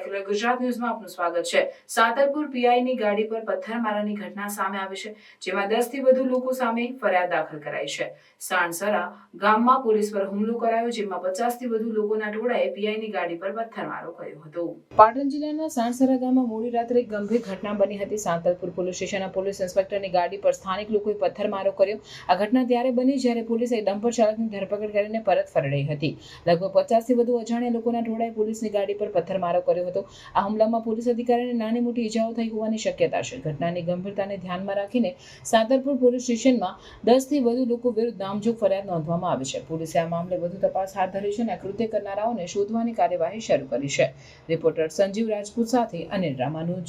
ગુજરાત ન્યૂઝમાં આપનું સ્વાગત છે. સાતરપુર પીઆઈની ગાડી પર પથ્થરમારાની ઘટના સામે આવી છે, જેમાં દસથી વધુ લોકો સામે ફરિયાદ દાખલ કરાઈ છે. સાણસરા ગામમાં પોલીસ પર હુમલો કરાયો, જેમાં પચાસથી વધુ લોકોના ટોળાએ પીઆઈની ગાડી પર પથ્થરમારો કર્યો હતો. પાટણ જિલ્લાના સાણસરા ગામમાં મોડી રાત્રે એક ગંભીર ઘટના બની હતી. સાંતલપુર પોલીસ સ્ટેશનના પોલીસ ઇન્સ્પેક્ટરની ગાડી પર સ્થાનિક લોકોએ પથ્થરમારો કર્યો. આ ઘટના ત્યારે બની જ્યારે પોલીસે ડમ્પર ચાલકની ધરપકડ કરીને પરત ફરડાઈ હતી. લગભગ પચાસથી વધુ અજાણ્યા લોકોના ટોળાએ પોલીસની ગાડી પર પથ્થરમારો કર્યો. હતો. આ હુમલામાં પોલીસ અધિકારીને નાની મોટી ઈજાઓ થઈ હોવાની શક્યતા છે. ઘટનાની ગંભીરતાને ધ્યાનમાં રાખીને સાતરપુર પોલીસ સ્ટેશનમાં દસથી વધુ લોકો વિરુદ્ધ નામજોગ ફરિયાદ નોંધવામાં આવી છે. પોલીસે આ મામલે વધુ તપાસ હાથ ધરી છે અને કૃત્ય કરનારાઓને શોધવાની કાર્યવાહી શરૂ કરી છે. રિપોર્ટર સંજીવ રાજપૂત સાથે અનિલ રામાનુજ.